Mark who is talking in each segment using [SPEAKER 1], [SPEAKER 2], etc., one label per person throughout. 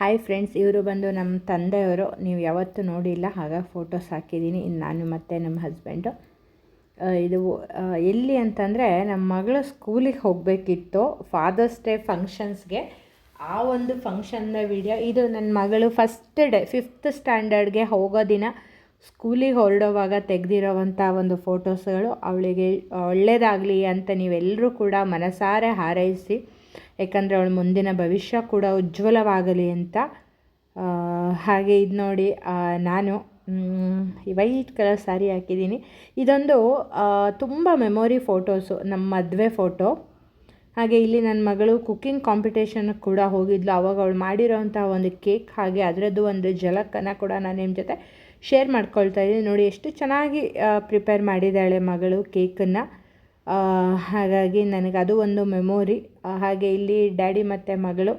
[SPEAKER 1] Hi friends ಇವರು ಬಂದು ನಮ್ಮ ತಂದೆಯವರು, ನೀವು ಯಾವತ್ತೂ ನೋಡಿಲ್ಲ ಹಾಗಾಗಿ ಫೋಟೋಸ್ ಹಾಕಿದ್ದೀನಿ. ನಾನು ಮತ್ತು ನಮ್ಮ ಹಸ್ಬೆಂಡು ಇದು ಎಲ್ಲಿ ಅಂತಂದರೆ ನಮ್ಮ ಮಗಳು ಸ್ಕೂಲಿಗೆ ಹೋಗಬೇಕಿತ್ತು ಫಾದರ್ಸ್ ಡೇ ಫಂಕ್ಷನ್ಸ್ಗೆ ಆ ಒಂದು ಫಂಕ್ಷನ್ನ ವಿಡಿಯೋ ಇದು ನನ್ನ ಮಗಳು ಫಸ್ಟ್ ಡೇ ಫಿಫ್ತ್ ಸ್ಟ್ಯಾಂಡರ್ಡ್ಗೆ ಹೋಗೋ ದಿನ ಸ್ಕೂಲಿಗೆ ಹೊರಡೋವಾಗ ತೆಗೆದಿರೋವಂಥ ಒಂದು ಫೋಟೋಸ್ಗಳು ಅವಳಿಗೆ ಒಳ್ಳೆಯದಾಗಲಿ ಅಂತ ನೀವೆಲ್ಲರೂ ಕೂಡ ಮನಸಾರೆ ಹಾರೈಸಿ ಯಾಕಂದರೆ ಅವಳ ಮುಂದಿನ ಭವಿಷ್ಯ ಕೂಡ ಉಜ್ವಲವಾಗಲಿ ಅಂತ. ಹಾಗೆ ಇದು ನೋಡಿ ನಾನು ವೈಟ್ ಕಲರ್ ಸ್ಯಾರಿ ಹಾಕಿದ್ದೀನಿ. ಇದೊಂದು ತುಂಬ ಮೆಮೊರಿ ಫೋಟೋಸು ನಮ್ಮ ಮದುವೆ ಫೋಟೋ ಹಾಗೆ ಇಲ್ಲಿ ನನ್ನ ಮಗಳು ಕುಕ್ಕಿಂಗ್ ಕಾಂಪಿಟೇಷನ್ಗೆ ಕೂಡ ಹೋಗಿದ್ಲು. ಅವಾಗ ಅವಳು ಮಾಡಿರೋವಂಥ ಒಂದು ಕೇಕ್ ಹಾಗೆ ಅದರದ್ದು ಒಂದು ಜಲಕ್ಕನ್ನು ಕೂಡ ನಾನು ನಿಮ್ಮ ಜೊತೆ ಶೇರ್ ಮಾಡ್ಕೊಳ್ತಾ ಇದ್ದೀನಿ. ನೋಡಿ, ಎಷ್ಟು ಚೆನ್ನಾಗಿ ಪ್ರಿಪೇರ್ ಮಾಡಿದ್ದಾಳೆ ಮಗಳು ಕೇಕನ್ನು ಹಾಗಾಗಿ ನನಗೆ ಅದು ಒಂದು ಮೆಮೊರಿ. ಹಾಗೆ ಇಲ್ಲಿ ಡ್ಯಾಡಿ ಮತ್ತು ಮಗಳು.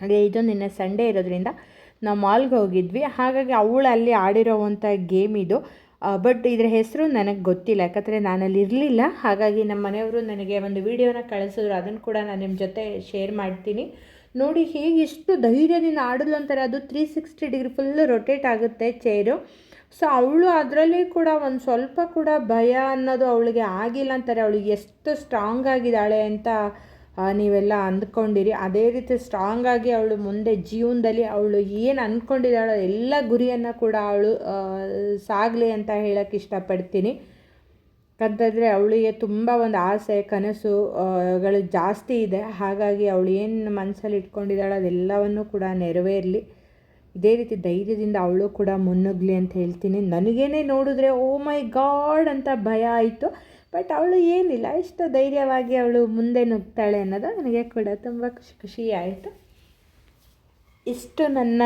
[SPEAKER 1] ಹಾಗೆ ಇದು ನಿನ್ನೆ ಸಂಡೇ ಇರೋದ್ರಿಂದ ನಾವು ಮಾಲ್ಗೆ ಹೋಗಿದ್ವಿ. ಹಾಗಾಗಿ ಅವಳು ಅಲ್ಲಿ ಆಡಿರೋವಂಥ ಗೇಮ್ ಇದು. ಬಟ್ ಇದರ ಹೆಸರು ನನಗೆ ಗೊತ್ತಿಲ್ಲ. ಯಾಕಂದರೆ ನಾನಲ್ಲಿ ಇರಲಿಲ್ಲ. ಹಾಗಾಗಿ ನಮ್ಮ ಮನೆಯವರು ನನಗೆ ಒಂದು ವಿಡಿಯೋನ ಕಳಿಸಿದ್ರು. ಅದನ್ನು ಕೂಡ ನಾನು ನಿಮ್ಮ ಜೊತೆ ಶೇರ್ ಮಾಡ್ತೀನಿ. ನೋಡಿ ಹೇಗೆ ಎಷ್ಟು ಧೈರ್ಯದಿಂದ ಆಡಲು ಅಂತಾರೆ. ಅದು three sixty degree full rotate ಆಗುತ್ತೆ ಚೇರು ಸೊ ಅವಳು ಅದರಲ್ಲಿ ಕೂಡ ಒಂದು ಸ್ವಲ್ಪ ಕೂಡ ಭಯ ಅನ್ನೋದು ಅವಳಿಗೆ ಆಗಿಲ್ಲ ಅಂತಾರೆ. ಅವಳಿಗೆ ಎಷ್ಟು ಸ್ಟ್ರಾಂಗ್ ಆಗಿದ್ದಾಳೆ ಅಂತ ನೀವೆಲ್ಲ ಅಂದ್ಕೊಂಡಿರಿ. ಅದೇ ರೀತಿ ಸ್ಟ್ರಾಂಗ್ ಆಗಿ ಅವಳು ಮುಂದೆ ಜೀವನದಲ್ಲಿ ಅವಳು ಏನು ಅಂದ್ಕೊಂಡಿದ್ದಾಳೋ ಎಲ್ಲ ಗುರಿಯನ್ನು ಕೂಡ ಅವಳು ಸಾಗಲಿ ಅಂತ ಹೇಳೋಕ್ಕೆ ಇಷ್ಟಪಡ್ತೀನಿ. ಅಂತಂದರೆ ಅವಳಿಗೆ ತುಂಬ ಒಂದು ಆಸೆ ಕನಸುಗಳು ಜಾಸ್ತಿ ಇದೆ. ಹಾಗಾಗಿ ಅವಳು ಏನು ಮನಸ್ಸಲ್ಲಿ ಇಟ್ಕೊಂಡಿದ್ದಾಳೋ ಅದೆಲ್ಲವನ್ನು ಕೂಡ ನೆರವೇರಲಿ. ಇದೇ ರೀತಿ ಧೈರ್ಯದಿಂದ ಅವಳು ಕೂಡ ಮುನ್ನುಗ್ಲಿ ಅಂತ ಹೇಳ್ತೀನಿ. ನನಗೇನೆ ನೋಡಿದ್ರೆ, ಓ ಮೈ ಗಾಡ್ ಅಂತ ಭಯ ಆಯಿತು. ಬಟ್ ಅವಳು ಏನಿಲ್ಲ ಇಷ್ಟು ಧೈರ್ಯವಾಗಿ ಅವಳು ಮುಂದೆ ನುಗ್ತಾಳೆ ಅನ್ನೋದು ನನಗೆ ಕೂಡ ತುಂಬ ಖುಷಿ ಖುಷಿ ಆಯಿತು. ಇಷ್ಟು ನನ್ನ,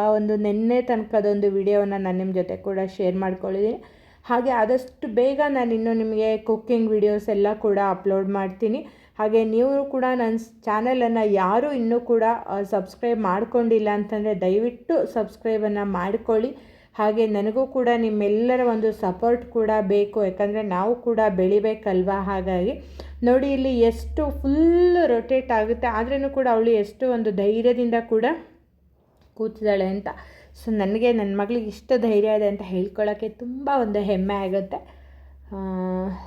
[SPEAKER 1] ಆ ಒಂದು ನಿನ್ನೆ ತನಕದೊಂದು ವಿಡಿಯೋವನ್ನು ನಾನು ನಿಮ್ಮ ಜೊತೆ ಕೂಡ ಶೇರ್ ಮಾಡ್ಕೊಳ್ಳಿದ್ದೀನಿ ಹಾಗೆ ಆದಷ್ಟು ಬೇಗ ನಾನು ಇನ್ನೂ ನಿಮಗೆ ಕುಕ್ಕಿಂಗ್ ವಿಡಿಯೋಸ್ ಎಲ್ಲ ಕೂಡ ಅಪ್ಲೋಡ್ ಮಾಡ್ತೀನಿ. ಹಾಗೆ ನೀವು ಕೂಡ ನನ್ನ ಚಾನಲನ್ನು ಯಾರೂ ಇನ್ನೂ ಕೂಡ ಸಬ್ಸ್ಕ್ರೈಬ್ ಮಾಡ್ಕೊಂಡಿಲ್ಲ ಅಂತಂದರೆ ದಯವಿಟ್ಟು ಸಬ್ಸ್ಕ್ರೈಬನ್ನು ಮಾಡಿಕೊಳ್ಳಿ. ಹಾಗೆ ನನಗೂ ಕೂಡ ನಿಮ್ಮೆಲ್ಲರ ಒಂದು ಸಪೋರ್ಟ್ ಕೂಡ ಬೇಕು. ಯಾಕಂದರೆ ನಾವು ಕೂಡ ಬೆಳಿಬೇಕಲ್ವಾ ಹಾಗಾಗಿ. ನೋಡಿ ಇಲ್ಲಿ ಎಷ್ಟು ಫುಲ್ ರೊಟೇಟ್ ಆಗುತ್ತೆ. ಆದ್ರೂ ಕೂಡ ಅವಳು ಎಷ್ಟು ಒಂದು ಧೈರ್ಯದಿಂದ ಕೂಡ ಕೂತಿದ್ದಾಳೆ ಅಂತ. ಸೊ ನನಗೆ ನನ್ನ ಮಗಳಿಗೆ ಇಷ್ಟು ಧೈರ್ಯ ಇದೆ ಅಂತ ಹೇಳ್ಕೊಳ್ಳೋಕ್ಕೆ ತುಂಬ ಒಂದು ಹೆಮ್ಮೆ ಆಗುತ್ತೆ.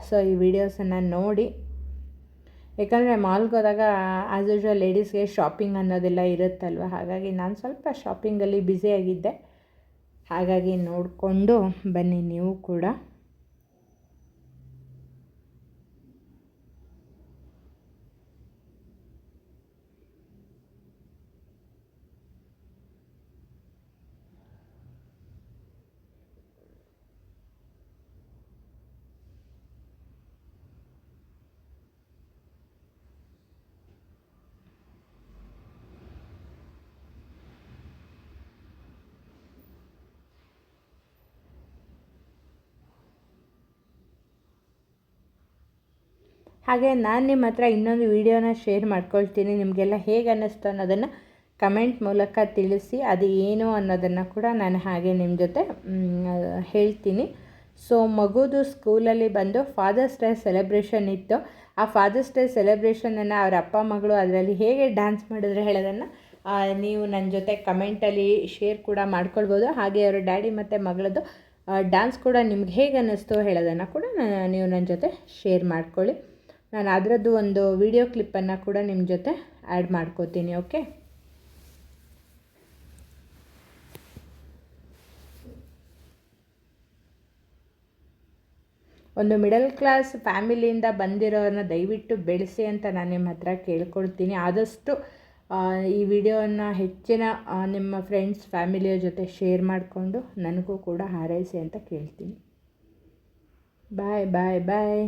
[SPEAKER 1] ಸೊ ಈ ವಿಡಿಯೋಸನ್ನು ನೋಡಿ. ಯಾಕಂದರೆ ಮಾಲ್ಗೆ ಹೋದಾಗ ಆ್ಯಸ್ ಯೂಶ್ವಲ್ ಲೇಡೀಸ್ಗೆ ಶಾಪಿಂಗ್ ಅನ್ನೋದೆಲ್ಲ ಇರುತ್ತಲ್ವ? ಹಾಗಾಗಿ ನಾನು ಸ್ವಲ್ಪ ಶಾಪಿಂಗಲ್ಲಿ ಬ್ಯುಸಿಯಾಗಿದ್ದೆ ಹಾಗಾಗಿ ನೋಡಿಕೊಂಡು ಬನ್ನಿ ನೀವು ಕೂಡ. ಹಾಗೆ ನಾನು ನಿಮ್ಮ ಹತ್ರ ಇನ್ನೊಂದು ವಿಡಿಯೋನ ಶೇರ್ ಮಾಡ್ಕೊಳ್ತೀನಿ. ನಿಮಗೆಲ್ಲ ಹೇಗೆ ಅನ್ನಿಸ್ತು ಅನ್ನೋದನ್ನು ಕಮೆಂಟ್ ಮೂಲಕ ತಿಳಿಸಿ. ಅದು ಏನು ಅನ್ನೋದನ್ನು ಕೂಡ ನಾನು ಹಾಗೆ ನಿಮ್ಮ ಜೊತೆ ಹೇಳ್ತೀನಿ. ಸೊ, ಮಗುದು ಸ್ಕೂಲಲ್ಲಿ ಬಂದು ಫಾದರ್ಸ್ ಡೇ ಸೆಲೆಬ್ರೇಷನ್ ಇತ್ತು. ಆ ಫಾದರ್ಸ್ ಡೇ ಸೆಲೆಬ್ರೇಷನನ್ನು ಅವರ ಅಪ್ಪ ಮಗಳು ಅದರಲ್ಲಿ ಹೇಗೆ ಡ್ಯಾನ್ಸ್ ಮಾಡಿದ್ರೆ ಹೇಳೋದನ್ನು ನೀವು ನನ್ನ ಜೊತೆ ಕಮೆಂಟಲ್ಲಿ ಶೇರ್ ಕೂಡ ಮಾಡ್ಕೊಳ್ಬೋದು. ಹಾಗೆ ಅವರ ಡ್ಯಾಡಿ ಮತ್ತು ಮಗಳದ್ದು ಡ್ಯಾನ್ಸ್ ಕೂಡ ನಿಮ್ಗೆ ಹೇಗೆ ಅನ್ನಿಸ್ತು ಹೇಳೋದನ್ನು ಕೂಡ ನೀವು ನನ್ನ ಜೊತೆ ಶೇರ್ ಮಾಡ್ಕೊಳ್ಳಿ. ನಾನು ಅದರದ್ದು ಒಂದು ವಿಡಿಯೋ ಕ್ಲಿಪ್ಪನ್ನು ಕೂಡ ನಿಮ್ಮ ಜೊತೆ ಆ್ಯಡ್ ಮಾಡ್ಕೋತೀನಿ ಓಕೆ ಒಂದು ಮಿಡಲ್ ಕ್ಲಾಸ್ ಫ್ಯಾಮಿಲಿಯಿಂದ ಬಂದಿರೋರನ್ನ ದಯವಿಟ್ಟು ಬೆಳೆಸಿ ಅಂತ ನಾನು ನಿಮ್ಮ ಹತ್ರ ಕೇಳ್ಕೊಳ್ತೀನಿ. ಆದಷ್ಟು ಈ ವಿಡಿಯೋನ ಹೆಚ್ಚಿನ ನಿಮ್ಮ ಫ್ರೆಂಡ್ಸ್ ಫ್ಯಾಮಿಲಿಯ ಜೊತೆ ಶೇರ್ ಮಾಡಿಕೊಂಡು ನನಗೂ ಕೂಡ ಹಾರೈಸಿ ಅಂತ ಕೇಳ್ತೀನಿ. ಬಾಯ್ ಬಾಯ್ ಬಾಯ್